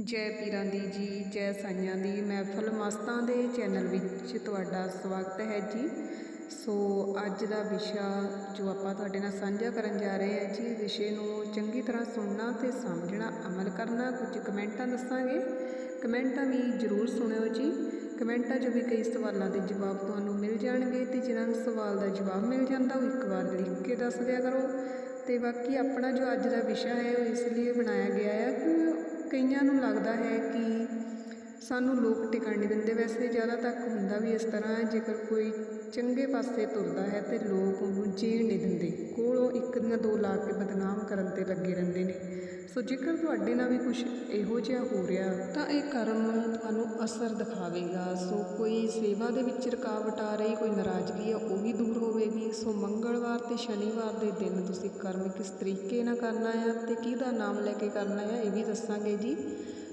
ਜੈ ਪੀਰਾਂ ਦੀ ਜੀ, ਜੈ ਸਾਈਆਂ ਦੀ। ਮਹਿਫਲ ਮਸਤਾਂ ਦੇ ਚੈਨਲ ਵਿੱਚ ਤੁਹਾਡਾ ਸਵਾਗਤ ਹੈ ਜੀ। ਸੋ ਅੱਜ ਦਾ ਵਿਸ਼ਾ ਜੋ ਆਪਾਂ ਤੁਹਾਡੇ ਨਾਲ ਸਾਂਝਾ ਕਰਨ ਜਾ ਰਹੇ ਹਾਂ ਜੀ, ਵਿਸ਼ੇ ਨੂੰ ਚੰਗੀ ਤਰ੍ਹਾਂ ਸੁਣਨਾ ਤੇ ਸਮਝਣਾ, ਅਮਲ ਕਰਨਾ, ਕੁਝ ਕਮੈਂਟਾਂ ਦੱਸਾਂਗੇ। ਕਮੈਂਟਾਂ ਵੀ ਜ਼ਰੂਰ ਸੁਣਿਓ ਜੀ। ਕਮੈਂਟਾਂ 'ਚ ਵੀ ਕਈ ਸਵਾਲਾਂ ਦੇ ਜਵਾਬ ਤੁਹਾਨੂੰ ਮਿਲ ਜਾਣਗੇ ਤੇ ਜਿਨ੍ਹਾਂ ਨੂੰ ਸਵਾਲ ਦਾ ਜਵਾਬ ਮਿਲ ਜਾਂਦਾ, ਉਹ ਇੱਕ ਵਾਰ ਲਿਖ ਕੇ ਦੱਸ ਦਿਆ ਕਰੋ। ਤੇ ਬਾਕੀ ਆਪਣਾ ਜੋ ਅੱਜ ਦਾ ਵਿਸ਼ਾ ਹੈ, ਉਹ ਇਸ ਲਈ ਬਣਾਇਆ ਗਿਆ ਹੈ ਕਿ ਕਈਆਂ ਨੂੰ ਲੱਗਦਾ ਹੈ ਕਿ ਸਾਨੂੰ ਲੋਕ ਟਿਕਣ ਨਹੀਂ ਦਿੰਦੇ। ਵੈਸੇ ਜ਼ਿਆਦਾ ਤੱਕ ਹੁੰਦਾ ਵੀ ਇਸ ਤਰ੍ਹਾਂ ਹੈ, ਜੇਕਰ ਕੋਈ ਚੰਗੇ ਪਾਸੇ ਤੁਰਦਾ ਹੈ ਤੇ ਲੋਕ ਉਹਨੂੰ ਜੀਣ ਨਹੀਂ ਦਿੰਦੇ। ਕੋਲੋਂ ਇੱਕ ਨਾ ਦੋ ਲਾ ਕੇ ਬਦਨਾਮ ਕਰਨ ਤੇ ਲੱਗੇ ਰਹਿੰਦੇ ਨੇ। ਸੋ ਜੇਕਰ ਤੁਹਾਡੇ ਨਾਲ ਵੀ ਕੁਝ ਇਹੋ ਜਿਹਾ ਹੋ ਰਿਹਾ, ਤਾਂ ਇਹ ਕਰਮ ਤੁਹਾਨੂੰ ਅਸਰ ਦਿਖਾਵੇਗਾ। ਸੋ ਕੋਈ ਸੇਵਾ ਦੇ ਵਿੱਚ ਰੁਕਾਵਟ ਆ ਰਹੀ, ਕੋਈ ਨਾਰਾਜ਼ਗੀ ਆ, ਉਹ ਵੀ ਦੂਰ ਹੋਵੇਗੀ। ਸੋ ਮੰਗਲਵਾਰ ਤੇ ਸ਼ਨੀਵਾਰ ਦੇ ਦਿਨ ਤੁਸੀਂ ਕਰਮ ਕਿਸ ਤਰੀਕੇ ਨਾਲ ਕਰਨਾ ਹੈ ਤੇ ਕਿਹਦਾ ਨਾਮ ਲੈ ਕੇ ਕਰਨਾ ਹੈ ਇਹ ਵੀ ਦੱਸਾਂਗੇ ਜੀ।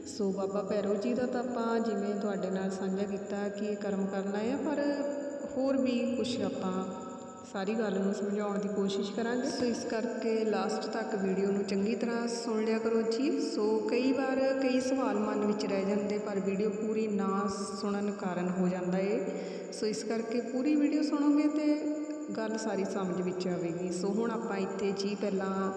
ਸੋ ਬਾਬਾ ਭੈਰੋ ਜੀ ਦਾ ਤਾਂ ਆਪਾਂ ਜਿਵੇਂ ਤੁਹਾਡੇ ਨਾਲ ਸਾਂਝਾ ਕੀਤਾ ਕਿ ਇਹ ਕਰਮ ਕਰਨਾ ਹੈ ਪਰ ਹੋਰ ਵੀ ਕੁਛ ਆਪਾਂ ਸਾਰੀ ਗੱਲ ਨੂੰ ਸਮਝਾਉਣ ਦੀ ਕੋਸ਼ਿਸ਼ ਕਰਾਂਗੇ। ਸੋ ਇਸ ਕਰਕੇ ਲਾਸਟ ਤੱਕ ਵੀਡੀਓ ਨੂੰ ਚੰਗੀ ਤਰ੍ਹਾਂ ਸੁਣ ਲਿਆ ਕਰੋ ਜੀ। ਸੋ ਕਈ ਵਾਰ ਕਈ ਸਵਾਲ ਮਨ ਵਿੱਚ ਰਹਿ ਜਾਂਦੇ, ਪਰ ਵੀਡੀਓ ਪੂਰੀ ਨਾ ਸੁਣਨ ਕਾਰਨ ਹੋ ਜਾਂਦਾ ਏ। ਸੋ ਇਸ ਕਰਕੇ ਪੂਰੀ ਵੀਡੀਓ ਸੁਣੋਗੇ ਤੇ ਗੱਲ ਸਾਰੀ ਸਮਝ ਵਿੱਚ ਆਵੇਗੀ। ਸੋ ਹੁਣ ਆਪਾਂ ਇੱਥੇ ਜੀ ਪਹਿਲਾਂ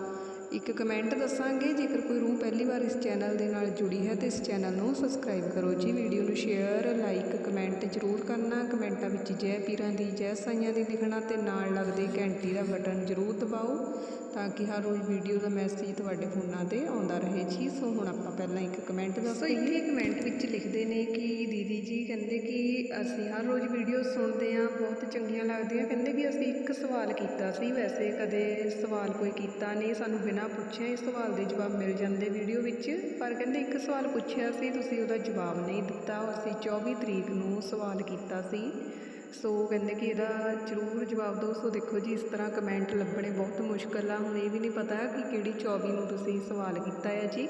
ਇੱਕ ਕਮੈਂਟ ਦੱਸਾਂਗੇ ਜੇਕਰ ਕੋਈ ਰੂਹ ਪਹਿਲੀ ਵਾਰ ਇਸ ਚੈਨਲ ਦੇ ਨਾਲ ਜੁੜੀ ਹੈ ਤੇ ਇਸ ਚੈਨਲ ਨੂੰ ਸਬਸਕ੍ਰਾਈਬ ਕਰੋ ਜੀ। ਵੀਡੀਓ ਨੂੰ ਸ਼ੇਅਰ ਲਾਈਕ ਕਮੈਂਟ ਜ਼ਰੂਰ ਕਰਨਾ। ਕਮੈਂਟਾਂ ਵਿੱਚ ਜੈ ਪੀਰਾਂ ਦੀ ਜੈ ਸਾਈਆਂ ਦੀ ਲਿਖਣਾ ਤੇ ਨਾਲ ਲੱਗਦੀ ਘੰਟੀ ਦਾ ਬਟਨ ਜ਼ਰੂਰ ਦਬਾਓ ਤਾਂ ਕਿ ਹਰ ਰੋਜ਼ ਵੀਡੀਓ ਦਾ ਮੈਸੇਜ ਤੁਹਾਡੇ ਫੋਨਾਂ ਤੇ ਆਉਂਦਾ ਰਹੇ ਜੀ। ਸੋ ਹੁਣ ਆਪਾਂ ਪਹਿਲਾਂ ਇੱਕ ਕਮੈਂਟ ਦੱਸ ਇੱਥੇ ਕਮੈਂਟ ਵਿੱਚ ਲਿਖਦੇ ਨੇ ਕਿ ਦੀਦੀ ਜੀ ਕਹਿੰਦੇ ਕਿ ਅਸੀਂ ਹਰ ਰੋਜ਼ ਵੀਡੀਓ ਸੁਣਦੇ ਆ ਬਹੁਤ ਚੰਗੀਆਂ ਲੱਗਦੀਆਂ। ਕਹਿੰਦੇ ਕਿ ਅਸੀਂ ਇੱਕ ਸਵਾਲ ਕੀਤਾ ਸੀ ਵੈਸੇ ਕਦੇ ਸਵਾਲ ਕੋਈ ਕੀਤਾ ਨਹੀਂ ਸਾਨੂੰ ਬਿਨਾਂ ਪੁੱਛਿਆ, ਇਸ ਸਵਾਲ ਦੇ ਜਵਾਬ ਮਿਲ ਜਾਂਦੇ ਵੀਡੀਓ ਵਿੱਚ। ਪਰ ਕਹਿੰਦੇ ਇੱਕ ਸਵਾਲ ਪੁੱਛਿਆ ਸੀ, ਤੁਸੀਂ ਉਹਦਾ ਜਵਾਬ ਨਹੀਂ ਦਿੱਤਾ ਅਸੀਂ 24 ਤਰੀਕ ਨੂੰ ਸਵਾਲ ਕੀਤਾ ਸੀ। ਸੋ ਕਹਿੰਦੇ ਕਿ ਇਹਦਾ ਜ਼ਰੂਰ ਜਵਾਬ ਦਿਓ। ਸੋ ਦੇਖੋ ਜੀ, ਇਸ ਤਰ੍ਹਾਂ ਕਮੈਂਟ ਲੱਭਣੇ ਬਹੁਤ ਮੁਸ਼ਕਲ ਆ। ਹੁਣ ਇਹ ਵੀ ਨਹੀਂ ਪਤਾ ਕਿ ਕਿਹੜੀ 24 ਨੂੰ ਤੁਸੀਂ ਸਵਾਲ ਕੀਤਾ ਹੈ ਜੀ।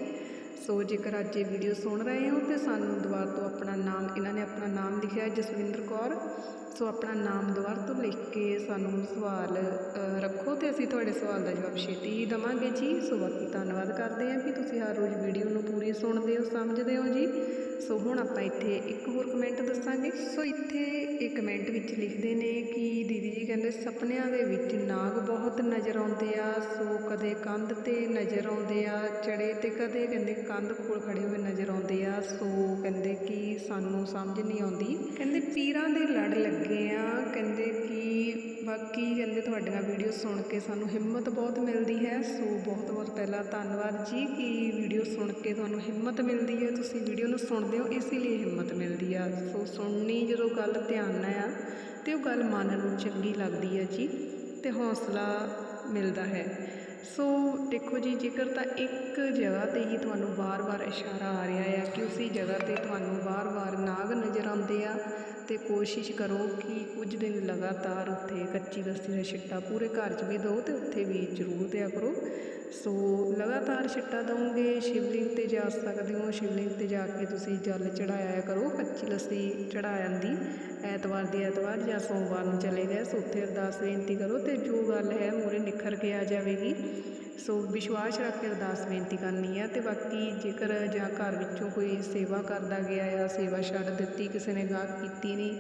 ਸੋ ਜੇਕਰ ਅੱਜ ਇਹ ਵੀਡੀਓ ਸੁਣ ਰਹੇ ਹੋ ਤੇ ਸਾਨੂੰ ਦੁਬਾਰਾ ਤੋਂ ਆਪਣਾ ਨਾਮ, ਇਹਨਾਂ ਨੇ ਆਪਣਾ ਨਾਮ ਲਿਖਿਆ ਜਸਵਿੰਦਰ ਕੌਰ। ਸੋ ਆਪਣਾ ਨਾਮ ਦੁਬਾਰਾ ਤੋਂ ਲਿਖ ਕੇ ਸਾਨੂੰ ਸਵਾਲ ਰੱਖੋ ਤੇ ਅਸੀਂ ਤੁਹਾਡੇ ਸਵਾਲ ਦਾ ਜਵਾਬ ਛੇਤੀ ਹੀ ਦਵਾਂਗੇ ਜੀ। ਸੋ ਬਾਕੀ ਧੰਨਵਾਦ ਕਰਦੇ ਹਾਂ ਕਿ ਤੁਸੀਂ ਹਰ ਰੋਜ਼ ਵੀਡੀਓ ਨੂੰ ਪੂਰੀ ਸੁਣਦੇ ਹੋ, ਸਮਝਦੇ ਹੋ ਜੀ। ਸੋ ਹੁਣ ਆਪਾਂ ਇੱਥੇ ਇੱਕ ਹੋਰ ਕਮੈਂਟ ਦੱਸਾਂਗੇ। ਸੋ ਇੱਥੇ ਇਹ ਕਮੈਂਟ ਵਿੱਚ ਲਿਖਦੇ ਨੇ ਕਿ ਦੀਦੀ ਜੀ ਕਹਿੰਦੇ, ਸੁਪਨਿਆਂ ਦੇ ਵਿੱਚ ਨਾਗ ਬਹੁਤ ਨਜ਼ਰ ਆਉਂਦੇ ਆ। ਸੋ ਕਦੇ ਕੰਧ ਤੇ ਨਜ਼ਰ ਆਉਂਦੇ ਆ, ਚੜੇ ਤੇ ਕਦੇ ਕਹਿੰਦੇ ਕੰਧ ਕੋਲ ਖੜੇ ਹੋਏ ਨਜ਼ਰ ਆਉਂਦੇ ਆ। ਸੋ ਕਹਿੰਦੇ ਕਿ ਸਾਨੂੰ ਸਮਝ ਨਹੀਂ ਆਉਂਦੀ। ਕਹਿੰਦੇ ਪੀਰਾਂ ਦੇ ਲੜ ਲੱਗੇ ਆ। ਕਹਿੰਦੇ ਕਿ ਬਾਕੀ ਕਹਿੰਦੇ ਤੁਹਾਡੀਆਂ ਵੀਡੀਓ ਸੁਣ ਕੇ ਸਾਨੂੰ ਹਿੰਮਤ ਬਹੁਤ ਮਿਲਦੀ ਹੈ। ਸੋ ਬਹੁਤ ਬਹੁਤ ਪਹਿਲਾਂ ਧੰਨਵਾਦ ਜੀ ਕਿ ਵੀਡੀਓ ਸੁਣ ਕੇ ਤੁਹਾਨੂੰ ਹਿੰਮਤ ਮਿਲਦੀ ਹੈ। ਤੁਸੀਂ ਵੀਡੀਓ ਨੂੰ ਸੁਣ ਸੁਣਦੇ ਹੋ, ਇਸੇ ਲਈ ਹਿੰਮਤ ਮਿਲਦੀ ਆ। ਸੋ ਸੁਣਨੀ ਜਦੋਂ ਗੱਲ ਧਿਆਨ ਨਾਲ ਆ, ਤੇ ਉਹ ਗੱਲ ਮਨ ਨੂੰ ਚੰਗੀ ਲੱਗਦੀ ਆ ਜੀ, ਤੇ ਹੌਸਲਾ ਮਿਲਦਾ ਹੈ। ਸੋ ਦੇਖੋ ਜੀ, ਜੇਕਰ ਤਾਂ ਇੱਕ ਜਗ੍ਹਾ ਤੇ ਹੀ ਤੁਹਾਨੂੰ ਵਾਰ-ਵਾਰ ਇਸ਼ਾਰਾ ਆ ਰਿਹਾ ਹੈ ਕਿ ਉਸੇ ਜਗ੍ਹਾ ਤੇ ਤੁਹਾਨੂੰ ਵਾਰ-ਵਾਰ ਨਾਗ ਨਜ਼ਰ ਆਉਂਦੇ ਆ, ਤੇ ਕੋਸ਼ਿਸ਼ ਕਰੋ ਕਿ ਕੁਝ ਦਿਨ ਲਗਾਤਾਰ ਉੱਥੇ ਕੱਚੀ ਲੱਸੀ ਦਾ ਛਿੱਟਾ ਪੂਰੇ ਘਰ 'ਚ ਵੀ ਦਿਓ ਤੇ ਉੱਥੇ ਵੀ ਜ਼ਰੂਰ ਦਿਆ ਕਰੋ। ਸੋ ਲਗਾਤਾਰ ਛਿੱਟਾ ਦਵੋਗੇ, ਸ਼ਿਵਲਿੰਗ ਤੇ ਜਾ ਸਕਦੇ ਹੋ। ਸ਼ਿਵਲਿੰਗ ਤੇ ਜਾ ਕੇ ਤੁਸੀਂ ਜਲ ਚੜਾਇਆ ਕਰੋ, ਕੱਚੀ ਲੱਸੀ ਚੜਾ ਜਾਂਦੀ ਐਤਵਾਰ ਦੀ ਐਤਵਾਰ ਜਾਂ ਸੋਮਵਾਰ ਨੂੰ ਚਲੇ ਗਏ। ਸੋ ਉੱਥੇ ਅਰਦਾਸ ਬੇਨਤੀ ਕਰੋ ਤੇ ਜੋ ਗੱਲ ਹੈ ਮੂਰੇ ਨਿਖਰ ਕੇ ਆ ਜਾਵੇਗੀ। ਸੋ ਵਿਸ਼ਵਾਸ ਰੱਖ ਕੇ ਅਰਦਾਸ ਬੇਨਤੀ ਕਰਨੀ ਹੈ ਤੇ ਬਾਕੀ ਜੇਕਰ ਜਾਂ ਘਰ ਵਿੱਚੋਂ ਕੋਈ ਸੇਵਾ ਕਰਦਾ ਗਿਆ ਆ, ਸੇਵਾ ਛੱਡ ਦਿੱਤੀ, ਕਿਸੇ ਨੇ ਗਾਹ ਕੀਤੀ ਨਹੀਂ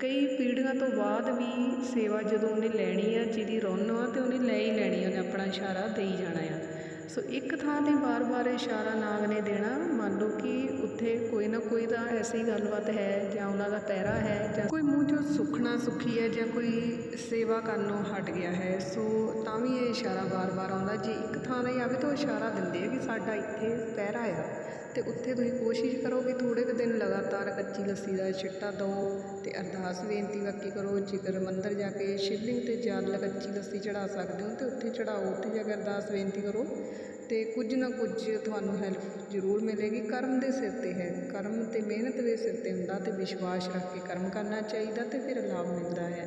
ਕਈ ਪੀੜ੍ਹੀਆਂ ਤੋਂ ਬਾਅਦ ਵੀ ਸੇਵਾ ਜਦੋਂ ਉਹਨੇ ਲੈਣੀ ਆ, ਜਿਹਦੀ ਰੌਣ ਆ ਤੇ ਉਹਨੇ ਲੈ ਹੀ ਲੈਣੀ ਉਹਨੇ ਆਪਣਾ ਇਸ਼ਾਰਾ ਦੇਈ ਜਾਣਾ ਆ। ਸੋ ਇੱਕ ਥਾਂ ਤੇ ਵਾਰ-ਵਾਰ ਇਸ਼ਾਰਾ ਨਾਗ ਨੇ ਦੇਣਾ, ਮੰਨ ਲਓ ਕਿ ਉੱਥੇ ਕੋਈ ਨਾ ਕੋਈ ਤਾਂ ਐਸੀ ਗੱਲਬਾਤ ਹੈ ਜਾਂ ਉਹਨਾਂ ਦਾ ਪਹਿਰਾ ਹੈ ਜਾਂ ਕੋਈ ਮੂੰਹ ਚੋਂ ਸੁਖਣਾ ਸੁਖੀ ਹੈ ਜਾਂ ਕੋਈ ਸੇਵਾ ਕਰਨੋਂ ਹਟ ਗਿਆ ਹੈ, ਸੋ ਤਾਂ ਵੀ ਇਹ ਇਸ਼ਾਰਾ ਵਾਰ-ਵਾਰ ਆਉਂਦਾ। ਜੇ ਇੱਕ ਥਾਂ ਨਹੀਂ ਆਵੇ ਤਾਂ ਉਹ ਇਸ਼ਾਰਾ ਦਿੰਦੇ ਆ ਕਿ ਸਾਡਾ ਇੱਥੇ ਪਹਿਰਾ ਆ। ਅਤੇ ਉੱਥੇ ਤੁਸੀਂ ਕੋਸ਼ਿਸ਼ ਕਰੋ ਵੀ ਥੋੜ੍ਹੇ ਕੁ ਦਿਨ ਲਗਾਤਾਰ ਕੱਚੀ ਲੱਸੀ ਦਾ ਛਿੱਟਾ ਦਿਓ ਅਤੇ ਅਰਦਾਸ ਬੇਨਤੀ ਬਾਕੀ ਕਰੋ, ਜੇਕਰ ਮੰਦਰ ਜਾ ਕੇ ਸ਼ਿਵਲਿੰਗ ਤੇ ਜਲ ਕੱਚੀ ਲੱਸੀ ਚੜ੍ਹਾ ਸਕਦੇ ਹੋ ਤੇ ਉੱਥੇ ਚੜ੍ਹਾਓ ਉੱਥੇ ਜਾ ਕੇ ਅਰਦਾਸ ਬੇਨਤੀ ਕਰੋ ਅਤੇ ਕੁਝ ਨਾ ਕੁਝ ਤੁਹਾਨੂੰ ਹੈਲਪ ਜ਼ਰੂਰ ਮਿਲੇਗੀ। ਕਰਮ ਦੇ ਸਿਰ ਤੇ ਹੈ, ਕਰਮ ਅਤੇ ਮਿਹਨਤ ਦੇ ਸਿਰ ਤੇ ਹੁੰਦਾ ਅਤੇ ਵਿਸ਼ਵਾਸ ਰੱਖ ਕੇ ਕਰਮ ਕਰਨਾ ਚਾਹੀਦਾ ਅਤੇ ਫਿਰ ਲਾਭ ਮਿਲਦਾ ਹੈ।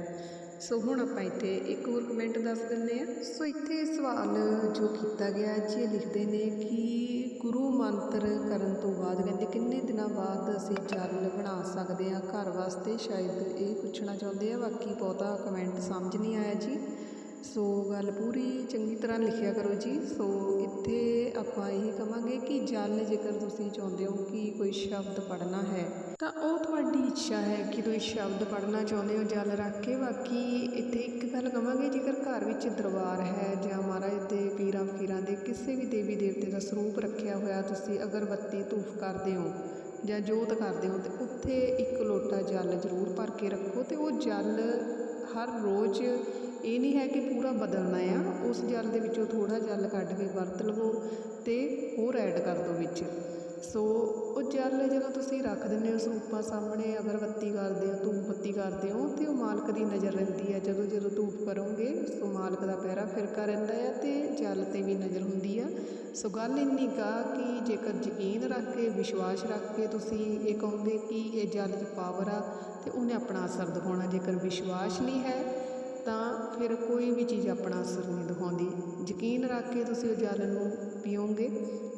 ਸੋ ਹੁਣ ਆਪਾਂ ਇੱਥੇ ਇੱਕ ਹੋਰ ਕਮੈਂਟ ਦੱਸ ਦਿੰਦੇ ਆ ਸੋ ਇੱਥੇ ਸਵਾਲ ਜੋ ਕੀਤਾ ਗਿਆ ਜੀ ਇਹ ਲਿਖਦੇ ਨੇ ਕਿ ਗੁਰੂ ਮੰਤਰ ਕਰਨ ਤੋਂ ਬਾਅਦ ਕਹਿੰਦੇ ਕਿੰਨੇ ਦਿਨਾਂ ਬਾਅਦ ਅਸੀਂ ਜਲ ਬਣਾ ਸਕਦੇ ਹਾਂ? ਘਰ ਵਾਸਤੇ ਸ਼ਾਇਦ ਇਹ ਪੁੱਛਣਾ ਚਾਹੁੰਦੇ ਆ। ਬਾਕੀ ਬਹੁਤਾ ਕਮੈਂਟ ਸਮਝ ਨਹੀਂ ਆਇਆ ਜੀ। ਸੋ ਗੱਲ ਪੂਰੀ ਚੰਗੀ ਤਰ੍ਹਾਂ ਲਿਖਿਆ ਕਰੋ ਜੀ। ਸੋ ਇੱਥੇ ਆਪਾਂ ਇਹ ਕਵਾਂਗੇ ਕਿ ਜਲ ਜੇਕਰ ਤੁਸੀਂ ਚਾਹੁੰਦੇ ਹੋ ਕਿ ਕੋਈ ਸ਼ਬਦ ਪੜ੍ਹਨਾ ਹੈ, ਤਾਂ ਉਹ ਤੁਹਾਡੀ ਇੱਛਾ ਹੈ ਕਿ ਤੁਸੀਂ ਸ਼ਬਦ ਪੜ੍ਹਨਾ ਚਾਹੁੰਦੇ ਹੋ ਜਲ ਰੱਖ ਕੇ। ਬਾਕੀ ਇੱਥੇ ਇੱਕ ਗੱਲ ਕਵਾਂਗੇ, ਜੇਕਰ ਘਰ ਵਿੱਚ ਦਰਬਾਰ ਹੈ ਜਾਂ ਮਹਾਰਾਜ ਦੇ ਪੀਰਾਂ ਫਕੀਰਾਂ ਦੇ ਕਿਸੇ ਵੀ ਦੇਵੀ ਦੇਵਤੇ ਦਾ ਸਰੂਪ ਰੱਖਿਆ ਹੋਇਆ ਤੁਸੀਂ ਅਗਰਬੱਤੀ ਧੂਫ ਕਰਦੇ ਹੋ ਜਾਂ ਜੋਤ ਕਰਦੇ ਹੋ ਤੇ ਉੱਥੇ ਇੱਕ ਲੋਟਾ ਜਲ ਜ਼ਰੂਰ ਭਰ ਕੇ ਰੱਖੋ, ਤੇ ਉਹ ਜਲ ਹਰ ਰੋਜ਼ ਇਹ ਨਹੀਂ ਹੈ ਕਿ ਪੂਰਾ ਬਦਲਣਾ ਆ, ਉਸ ਜਲ ਦੇ ਵਿੱਚੋਂ ਥੋੜਾ ਜਲ ਕੱਢ ਕੇ ਵਰਤ ਲਵੋ, ਤੇ ਹੋਰ ਐਡ ਕਰ ਦਿਓ ਵਿੱਚ। ਸੋ ਉਹ ਜਲ ਜਦੋਂ ਤੁਸੀਂ ਰੱਖ ਦਿੰਦੇ ਹੋ ਸਰੂਪਾਂ ਸਾਹਮਣੇ, ਅਗਰਬੱਤੀ ਕਰਦੇ ਹੋ ਧੂਪ ਬੱਤੀ ਕਰਦੇ ਹੋ, ਤੇ ਉਹ ਮਾਲਕ ਦੀ ਨਜ਼ਰ ਰਹਿੰਦੀ ਹੈ। ਜਦੋਂ ਜਦੋਂ ਧੂਪ ਕਰੋਗੇ ਸੋ ਮਾਲਕ ਦਾ ਪਹਿਰਾ ਫਿਰਕਾ ਰਹਿੰਦਾ ਹੈ ਤੇ ਜਲ ਤੇ ਵੀ ਨਜ਼ਰ ਹੁੰਦੀ ਆ ਸੋ ਗੱਲ ਇੰਨੀ ਕਾ ਕਿ ਜੇਕਰ ਯਕੀਨ ਰੱਖ ਕੇ, ਵਿਸ਼ਵਾਸ ਰੱਖ ਕੇ ਤੁਸੀਂ ਇਹ ਕਹੋਗੇ ਕਿ ਇਹ ਜਲ 'ਚ ਪਾਵਰ ਆ ਤੇ ਉਹਨੇ ਆਪਣਾ ਅਸਰ ਦਿਖਾਉਣਾ। ਜੇਕਰ ਵਿਸ਼ਵਾਸ ਨਹੀਂ ਹੈ, ਤਾਂ ਫਿਰ ਕੋਈ ਵੀ ਚੀਜ਼ ਆਪਣਾ ਅਸਰ ਨਹੀਂ ਦਿਖਾਉਂਦੀ। ਯਕੀਨ ਰੱਖ ਕੇ ਤੁਸੀਂ ਉਹ ਜਲ ਨੂੰ ਪੀਓਗੇ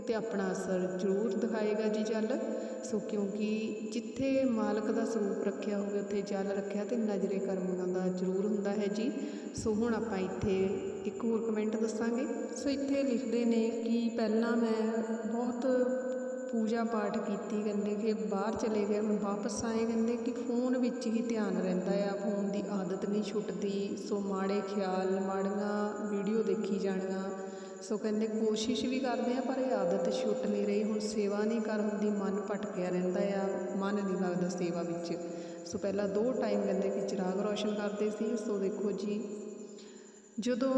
ਤੇ ਆਪਣਾ ਅਸਰ ਜ਼ਰੂਰ ਦਿਖਾਏਗਾ ਜੀ ਜਲ। ਸੋ ਕਿਉਂਕਿ ਜਿੱਥੇ ਮਾਲਕ ਦਾ ਸਰੂਪ ਰੱਖਿਆ ਹੋਵੇ, ਉੱਥੇ ਜਲ ਰੱਖਿਆ ਤੇ ਨਜ਼ਰੇ ਕਰਮ ਉਹਨਾਂ ਦਾ ਜ਼ਰੂਰ ਹੁੰਦਾ ਹੈ ਜੀ। ਸੋ ਹੁਣ ਆਪਾਂ ਇੱਥੇ ਇੱਕ ਹੋਰ ਕਮੈਂਟ ਦੱਸਾਂਗੇ। ਸੋ ਇੱਥੇ ਲਿਖਦੇ ਨੇ ਕਿ ਪਹਿਲਾਂ ਮੈਂ ਬਹੁਤ ਪੂਜਾ ਪਾਠ ਕੀਤੀ ਕਹਿੰਦੇ ਕਿ ਬਾਹਰ ਚਲੇ ਗਏ, ਹੁਣ ਵਾਪਸ ਆਏ ਕਹਿੰਦੇ ਕਿ ਫੋਨ ਵਿੱਚ ਹੀ ਧਿਆਨ ਰਹਿੰਦਾ ਆ। ਫੋਨ ਦੀ ਆਦਤ ਨਹੀਂ ਛੁੱਟਦੀ, ਸੋ ਮਾੜੇ ਖਿਆਲ, ਮਾੜੀਆਂ ਵੀਡੀਓ ਦੇਖੀ ਜਾਣੀਆਂ ਸੋ ਕਹਿੰਦੇ ਕੋਸ਼ਿਸ਼ ਵੀ ਕਰਦੇ ਆ, ਪਰ ਇਹ ਆਦਤ ਛੁੱਟ ਨਹੀਂ ਰਹੀ। ਹੁਣ ਸੇਵਾ ਨਹੀਂ ਕਰ ਹੁੰਦੀ, ਮਨ ਭਟਕਿਆ ਰਹਿੰਦਾ ਆ, ਮਨ ਨਹੀਂ ਲੱਗਦਾ ਸੇਵਾ ਵਿੱਚ। ਸੋ ਪਹਿਲਾਂ ਦੋ ਟਾਈਮ ਕਹਿੰਦੇ ਕਿ ਚਿਰਾਗ ਰੋਸ਼ਨ ਕਰਦੇ ਸੀ। ਸੋ ਦੇਖੋ ਜੀ, ਜਦੋਂ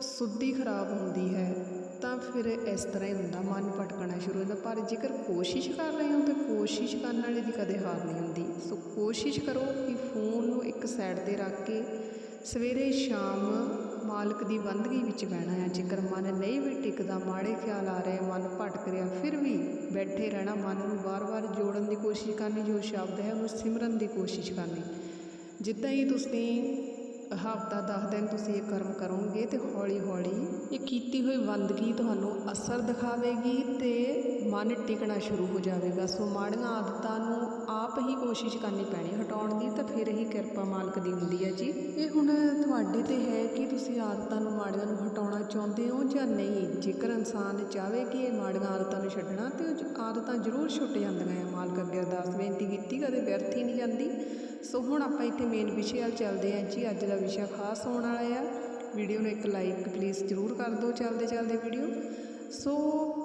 ਸੁੱਧੀ ਖਰਾਬ ਹੁੰਦੀ ਹੈ, ਤਾਂ ਫਿਰ ਇਸ ਤਰ੍ਹਾਂ ਹੀ ਹੁੰਦਾ, ਮਨ ਭਟਕਣਾ ਸ਼ੁਰੂ ਹੁੰਦਾ ਪਰ ਜੇਕਰ ਕੋਸ਼ਿਸ਼ ਕਰ ਰਹੇ ਹੋ, ਤਾਂ ਕੋਸ਼ਿਸ਼ ਕਰਨ ਵਾਲੇ ਦੀ ਕਦੇ ਹਾਰ ਨਹੀਂ ਹੁੰਦੀ। ਸੋ ਕੋਸ਼ਿਸ਼ ਕਰੋ ਕਿ ਫੋਨ ਨੂੰ ਇੱਕ ਸਾਈਡ ਤੇ ਰੱਖ ਕੇ ਸਵੇਰੇ ਸ਼ਾਮ ਮਾਲਕ ਦੀ ਬੰਦਗੀ ਵਿੱਚ ਬਹਿਣਾ ਹੈ। ਜੇਕਰ ਮਨ ਨਹੀਂ ਵੀ ਟਿਕਦਾ, ਮਾੜੇ ਖਿਆਲ ਆ ਰਹੇ, ਮਨ ਭਟਕ ਰਿਹਾ, ਫਿਰ ਵੀ ਬੈਠੇ ਰਹਿਣਾ ਮਨ ਨੂੰ ਵਾਰ-ਵਾਰ ਜੋੜਨ ਦੀ ਕੋਸ਼ਿਸ਼ ਕਰਨੀ, ਜੋ ਸ਼ਬਦ ਹੈ, ਉਹਨੂੰ ਸਿਮਰਨ ਦੀ ਕੋਸ਼ਿਸ਼ ਕਰਨੀ। ਜਿੱਦਾਂ ਹੀ ਤੁਸੀਂ ਹਫ਼ਤਾ 10 ਦਿਨ ਤੁਸੀਂ ਇਹ ਕਰਮ ਕਰੋਗੇ ਤੇ ਹੌਲੀ-ਹੌਲੀ ਇਹ ਕੀਤੀ ਹੋਈ ਬੰਦਗੀ ਤੁਹਾਨੂੰ ਅਸਰ ਦਿਖਾਵੇਗੀ ਤੇ ਮਨ ਟਿਕਣਾ ਸ਼ੁਰੂ ਹੋ ਜਾਵੇਗਾ। ਸੋ ਮਾੜੀਆਂ ਆਦਤਾਂ ਨੂੰ ਆਪ ਹੀ ਕੋਸ਼ਿਸ਼ ਕਰਨੀ ਪੈਣੀ ਹਟਾਉਣ ਦੀ ਤਾਂ ਫਿਰ ਹੀ ਕਿਰਪਾ ਮਾਲਕ ਦੀ ਹੁੰਦੀ ਹੈ ਜੀ। ਇਹ ਹੁਣ ਤੁਹਾਡੇ ਤੇ ਹੈ ਕਿ ਤੁਸੀਂ ਆਦਤਾਂ ਨੂੰ ਮਾੜੀਆਂ ਨੂੰ ਹਟਾਉਣਾ ਚਾਹੁੰਦੇ ਹੋ ਜਾਂ ਨਹੀਂ? ਜੇਕਰ ਇਨਸਾਨ ਚਾਹਵੇ ਕਿ ਇਹ ਮਾੜੀਆਂ ਆਦਤਾਂ ਨੂੰ ਛੱਡਣਾ ਤੇ ਉਹ ਆਦਤਾਂ ਜ਼ਰੂਰ ਛੁੱਟ ਜਾਂਦੀਆਂ ਆ ਮਾਲਕ ਅੱਗੇ ਅਰਦਾਸ ਬੇਨਤੀ ਕੀਤੀ, ਕਦੇ ਵਿਅਰਥ ਹੀ ਨਹੀਂ ਜਾਂਦੀ। ਸੋ ਹੁਣ ਆਪਾਂ ਇੱਥੇ ਮੇਨ ਵਿਸ਼ੇ ਵੱਲ ਚੱਲਦੇ ਹਾਂ ਜੀ। ਅੱਜ ਦਾ ਵਿਸ਼ਾ ਖਾਸ ਹੋਣ ਵਾਲਾ ਆ। ਵੀਡੀਓ ਨੂੰ ਇੱਕ ਲਾਈਕ ਪਲੀਜ਼ ਜ਼ਰੂਰ ਕਰ ਦਿਓ ਚੱਲਦੇ ਚੱਲਦੇ ਵੀਡੀਓ ਸੋ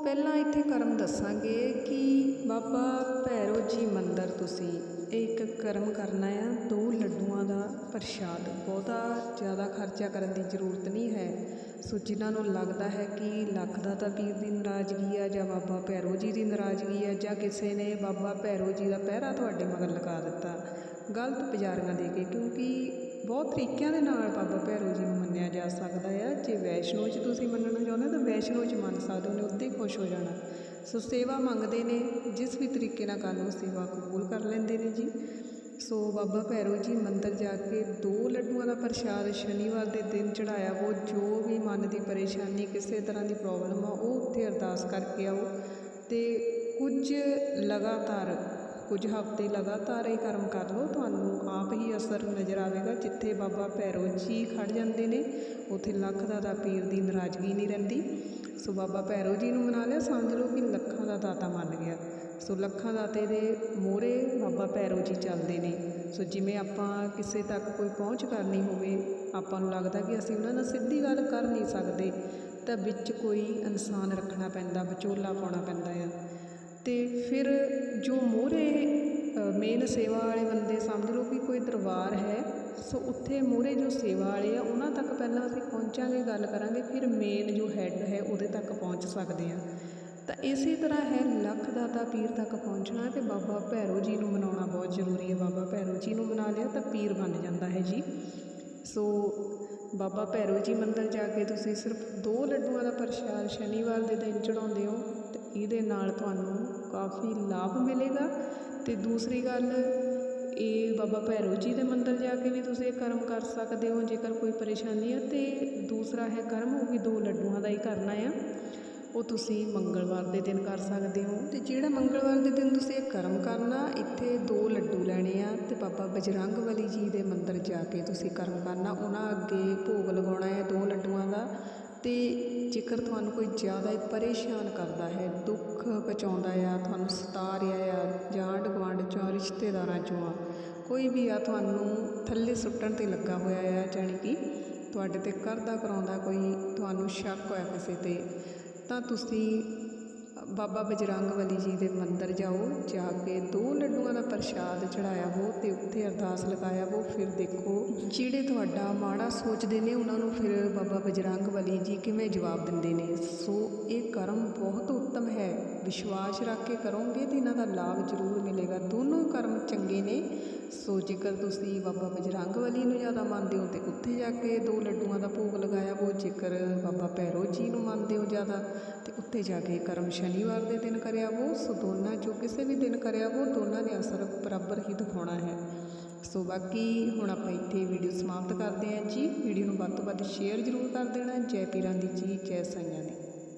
ਪਹਿਲਾਂ ਇੱਥੇ ਕਰਮ ਦੱਸਾਂਗੇ ਕਿ ਬਾਬਾ ਭੈਰੋ ਜੀ ਮੰਦਿਰ ਤੁਸੀਂ ਇਹ ਇੱਕ ਕਰਮ ਕਰਨਾ ਆ। ਦੋ ਲੱਡੂਆਂ ਦਾ ਪ੍ਰਸ਼ਾਦ। ਬਹੁਤਾ ਜ਼ਿਆਦਾ ਖਰਚਾ ਕਰਨ ਦੀ ਜ਼ਰੂਰਤ ਨਹੀਂ ਹੈ। ਸੋ ਜਿਨ੍ਹਾਂ ਨੂੰ ਲੱਗਦਾ ਹੈ ਕਿ ਲੱਖ ਦਾ ਤਾਂ ਪੀਰ ਦੀ ਨਾਰਾਜ਼ਗੀ ਆ ਜਾਂ ਬਾਬਾ ਭੈਰੋ ਜੀ ਦੀ ਨਾਰਾਜ਼ਗੀ ਆ ਜਾਂ ਕਿਸੇ ਨੇ ਬਾਬਾ ਭੈਰੋ ਜੀ ਦਾ ਪਹਿਰਾ ਤੁਹਾਡੇ ਮਗਰ ਲਗਾ ਦਿੱਤਾ। ਗਲਤ ਪੁਜਾਰੀਆਂ ਦੇ ਕੇ, ਕਿਉਂਕਿ ਬਹੁਤ ਤਰੀਕਿਆਂ ਦੇ ਨਾਲ ਬਾਬਾ ਭੈਰੋ ਜੀ ਨੂੰ ਮੰਨਿਆ ਜਾ ਸਕਦਾ ਆ। ਜੇ ਵੈਸ਼ਨੋ 'ਚ ਤੁਸੀਂ ਮੰਨਣਾ ਚਾਹੁੰਦੇ ਹੋ, ਤਾਂ ਵੈਸ਼ਨੋ 'ਚ ਮੰਨ ਸਕਦੇ ਹੋ ਨੇ ਉੱਤੇ ਖੁਸ਼ ਹੋ ਜਾਣਾ। ਸੋ ਸੇਵਾ ਮੰਗਦੇ ਨੇ, ਜਿਸ ਵੀ ਤਰੀਕੇ ਨਾਲ ਕਰ ਲਓ ਸੇਵਾ ਕਬੂਲ ਕਰ ਲੈਂਦੇ ਨੇ ਜੀ। ਸੋ ਬਾਬਾ ਭੈਰੋ ਜੀ ਮੰਦਰ ਜਾ ਕੇ ਦੋ ਲੱਡੂਆਂ ਦਾ ਪ੍ਰਸ਼ਾਦ ਸ਼ਨੀਵਾਰ ਦੇ ਦਿਨ ਚੜਾਇਆ ਉਹ ਜੋ ਵੀ ਮਨ ਦੀ ਪਰੇਸ਼ਾਨੀ, ਕਿਸੇ ਤਰ੍ਹਾਂ ਦੀ ਪ੍ਰੋਬਲਮ ਆ, ਉਹ ਉੱਥੇ ਅਰਦਾਸ ਕਰਕੇ ਆਓ। ਤੇ ਕੁਝ ਲਗਾਤਾਰ ਕੁਝ ਹਫ਼ਤੇ ਲਗਾਤਾਰ ਇਹ ਕਰਮ ਕਰ ਲਓ, ਤੁਹਾਨੂੰ ਆਪ ਹੀ ਅਸਰ ਨਜ਼ਰ ਆਵੇਗਾ। ਜਿੱਥੇ ਬਾਬਾ ਭੈਰੋ ਜੀ ਖੜ ਜਾਂਦੇ ਨੇ, ਉੱਥੇ ਲੱਖ ਦਾ ਦਾ ਪੀਰ ਦੀ ਨਾਰਾਜ਼ਗੀ ਨਹੀਂ ਰਹਿੰਦੀ। ਸੋ ਬਾਬਾ ਭੈਰੋ ਜੀ ਨੂੰ ਮਨਾ ਲਿਆ, ਸਮਝ ਲਓ ਕਿ ਲੱਖਾਂ ਦਾ ਦਾਤਾ ਮੰਨ ਗਿਆ। ਸੋ ਲੱਖਾਂ ਦਾਤੇ ਦੇ ਮੋਹਰੇ ਬਾਬਾ ਭੈਰੋ ਜੀ ਚੱਲਦੇ ਨੇ। ਸੋ ਜਿਵੇਂ ਆਪਾਂ ਕਿਸੇ ਤੱਕ ਕੋਈ ਪਹੁੰਚ ਕਰਨੀ ਹੋਵੇ, ਆਪਾਂ ਨੂੰ ਲੱਗਦਾ ਕਿ ਅਸੀਂ ਉਹਨਾਂ ਨਾਲ ਸਿੱਧੀ ਗੱਲ ਕਰ ਨਹੀਂ ਸਕਦੇ, ਤਾਂ ਵਿੱਚ ਕੋਈ ਇਨਸਾਨ ਰੱਖਣਾ ਪੈਂਦਾ, ਵਿਚੋਲਾ ਪਾਉਣਾ ਪੈਂਦਾ ਆ। ਤੇ ਫਿਰ ਜੋ ਮੂਹਰੇ ਮੇਨ ਸੇਵਾ ਵਾਲੇ ਬੰਦੇ ਸਮਝ ਲਓ ਕਿ ਕੋਈ ਦਰਬਾਰ ਹੈ, ਸੋ ਉੱਥੇ ਮੂਹਰੇ ਜੋ ਸੇਵਾ ਵਾਲੇ ਆ, ਉਹਨਾਂ ਤੱਕ ਪਹਿਲਾਂ ਅਸੀਂ ਪਹੁੰਚਾਂਗੇ, ਗੱਲ ਕਰਾਂਗੇ, ਫਿਰ ਮੇਨ ਜੋ ਹੈੱਡ ਹੈ ਉਹਦੇ ਤੱਕ ਪਹੁੰਚ ਸਕਦੇ ਹਾਂ ਤਾਂ ਇਸੇ ਤਰ੍ਹਾਂ ਹੈ, ਲੱਖ ਦਾਤਾ ਪੀਰ ਤੱਕ ਪਹੁੰਚਣਾ ਤੇ ਬਾਬਾ ਭੈਰੋ ਜੀ ਨੂੰ ਮਨਾਉਣਾ ਬਹੁਤ ਜ਼ਰੂਰੀ ਹੈ। ਬਾਬਾ ਭੈਰੋ ਜੀ ਨੂੰ ਮਨਾ ਲਿਆ ਤਾਂ ਪੀਰ ਬਣ ਜਾਂਦਾ ਹੈ ਜੀ। ਸੋ ਬਾਬਾ ਭੈਰੋ ਜੀ ਮੰਦਰ ਜਾ ਕੇ ਤੁਸੀਂ ਸਿਰਫ ਦੋ ਲੱਡੂਆਂ ਦਾ ਪ੍ਰਸ਼ਾਦ ਸ਼ਨੀਵਾਰ ਦੇ ਦਿਨ ਚੜਾਉਂਦੇ ਹੋ ਤੇ ਇਹਦੇ ਨਾਲ ਤੁਹਾਨੂੰ ਕਾਫੀ ਲਾਭ ਮਿਲੇਗਾ। ਤੇ ਦੂਸਰੀ ਗੱਲ, ਇਹ ਬਾਬਾ ਭੈਰੋ ਜੀ ਦੇ ਮੰਦਿਰ ਜਾ ਕੇ ਵੀ ਤੁਸੀਂ ਇਹ ਕਰਮ ਕਰ ਸਕਦੇ ਹੋ, ਜੇਕਰ ਕੋਈ ਪਰੇਸ਼ਾਨੀ ਹੈ ਤੇ ਦੂਸਰਾ ਹੈ ਕਰਮ, ਉਹ ਵੀ ਦੋ ਲੱਡੂਆਂ ਦਾ ਹੀ ਕਰਨਾ ਆ। ਉਹ ਤੁਸੀਂ ਮੰਗਲਵਾਰ ਦੇ ਦਿਨ ਕਰ ਸਕਦੇ ਹੋ। ਤੇ ਜਿਹੜਾ ਮੰਗਲਵਾਰ ਦੇ ਦਿਨ ਤੁਸੀਂ ਇਹ ਕਰਮ ਕਰਨਾ, ਇੱਥੇ ਦੋ ਲੱਡੂ ਲੈਣੇ ਆ ਤੇ ਬਾਬਾ ਬਜਰੰਗ ਬਲੀ ਜੀ ਦੇ ਮੰਦਿਰ ਜਾ ਕੇ ਤੁਸੀਂ ਕਰਮ ਕਰਨਾ। ਉਹਨਾਂ ਅੱਗੇ ਭੋਗ ਲਗਾਉਣਾ ਹੈ ਦੋ ਲੱਡੂਆਂ ਦਾ। ਤੇ ਜੇਕਰ ਤੁਹਾਨੂੰ ਕੋਈ ਜ਼ਿਆਦਾ ਪਰੇਸ਼ਾਨ ਕਰਦਾ ਹੈ, ਦੁੱਖ ਪਹੁੰਚਾਉਂਦਾ ਆ, ਤੁਹਾਨੂੰ ਸਤਾ ਰਿਹਾ ਆ, ਜਾਂ ਆਂਢ ਗੁਆਂਢ ਚੋਂ ਰਿਸ਼ਤੇਦਾਰਾਂ ਚੋਂ ਆ, ਕੋਈ ਵੀ ਆ ਤੁਹਾਨੂੰ ਥੱਲੇ ਸੁੱਟਣ ਤੇ ਲੱਗਾ ਹੋਇਆ ਆ, ਜਾਣੀ ਕਿ ਤੁਹਾਡੇ ਤੇ ਕਰਦਾ ਕਰਾਉਂਦਾ ਕੋਈ ਤੁਹਾਨੂੰ ਸ਼ੱਕ ਹੋਇਆ ਕਿਸੇ ਤੇ, ਤਾਂ ਤੁਸੀਂ ਬਾਬਾ ਬਜਰੰਗ ਬਲੀ ਜੀ ਦੇ ਮੰਦਰ ਜਾਓ, ਜਾ ਕੇ ਦੋ ਲੱਡੂਆਂ ਦਾ ਪ੍ਰਸ਼ਾਦ ਚੜਾਇਆ ਹੋ ਅਤੇ ਉੱਥੇ ਅਰਦਾਸ ਲਗਾਇਆ ਹੋ ਫਿਰ ਦੇਖੋ ਜਿਹੜੇ ਤੁਹਾਡਾ ਮਾੜਾ ਸੋਚਦੇ ਨੇ ਉਹਨਾਂ ਨੂੰ ਫਿਰ ਬਾਬਾ ਬਜਰੰਗ ਬਲੀ ਜੀ ਕਿਵੇਂ ਜਵਾਬ ਦਿੰਦੇ ਨੇ। ਸੋ ਇਹ ਕਰਮ ਬਹੁਤ ਉੱਤਮ ਹੈ। ਵਿਸ਼ਵਾਸ ਰੱਖ ਕੇ ਕਰੋਗੇ ਤੇ ਇਹਨਾਂ ਦਾ ਲਾਭ ਜ਼ਰੂਰ ਮਿਲੇਗਾ। ਦੋਨੋਂ ਕਰਮ ਚੰਗੇ ਨੇ। ਸੋ ਜੇਕਰ ਤੁਸੀਂ ਬਾਬਾ ਬਜਰੰਗ ਬਲੀ ਨੂੰ ਜ਼ਿਆਦਾ ਮੰਨਦੇ ਹੋ ਤੇ ਉੱਥੇ ਜਾ ਕੇ ਦੋ ਲੱਡੂਆਂ ਦਾ ਭੋਗ ਲਗਾਇਆ ਉਹ ਜੇਕਰ ਬਾਬਾ ਭੈਰੋ ਜੀ ਨੂੰ ਮੰਨਦੇ ਹੋ ਜ਼ਿਆਦਾ, ਤੇ ਉੱਥੇ ਜਾ ਕੇ ਕਰਮ ਸ਼ਨੀਵਾਰ ਦੇ ਦਿਨ ਕਰਿਆ ਉਹ ਸੋ ਦੋਨਾਂ 'ਚੋਂ ਕਿਸੇ ਵੀ ਦਿਨ ਕਰਿਆ ਉਹ ਦੋਨਾਂ ਨੇ ਅਸਰ ਬਰਾਬਰ ਹੀ ਦਿਖਾਉਣਾ ਹੈ। ਸੋ ਬਾਕੀ ਹੁਣ ਆਪਾਂ ਇੱਥੇ ਵੀਡੀਓ ਸਮਾਪਤ ਕਰਦੇ ਹਾਂ ਜੀ। ਵੀਡੀਓ ਨੂੰ ਵੱਧ ਤੋਂ ਵੱਧ ਸ਼ੇਅਰ ਜ਼ਰੂਰ ਕਰ ਦੇਣਾ। ਜੈ ਪੀਰਾਂ ਦੀ ਜੀ, ਜੈ ਸਾਈਆਂ ਦੀ।